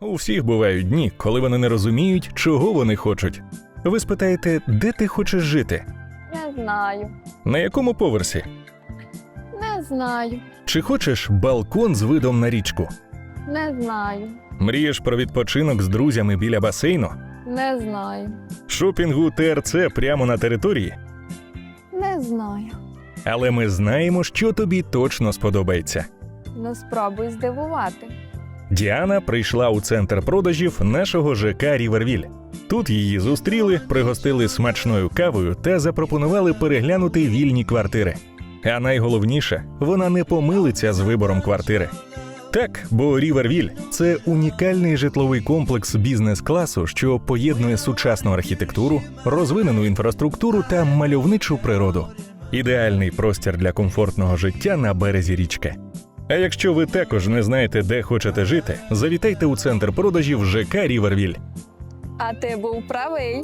У всіх бувають дні, коли вони не розуміють, чого вони хочуть. Ви спитаєте, де ти хочеш жити? Не знаю. На якому поверсі? Не знаю. Чи хочеш балкон з видом на річку? Не знаю. Мрієш про відпочинок з друзями біля басейну? Не знаю. Шопінгу ТРЦ прямо на території? Не знаю. Але ми знаємо, що тобі точно сподобається. Ну спробуй здивувати. Діана прийшла у центр продажів нашого ЖК Рівервіль. Тут її зустріли, пригостили смачною кавою та запропонували переглянути вільні квартири. А найголовніше, вона не помилиться з вибором квартири. Так, бо Рівервіль це унікальний житловий комплекс бізнес-класу, що поєднує сучасну архітектуру, розвинену інфраструктуру та мальовничу природу. Ідеальний простір для комфортного життя на березі річки. А якщо ви також не знаєте, де хочете жити, завітайте у центр продажів ЖК Рівервіль. А ти був правий.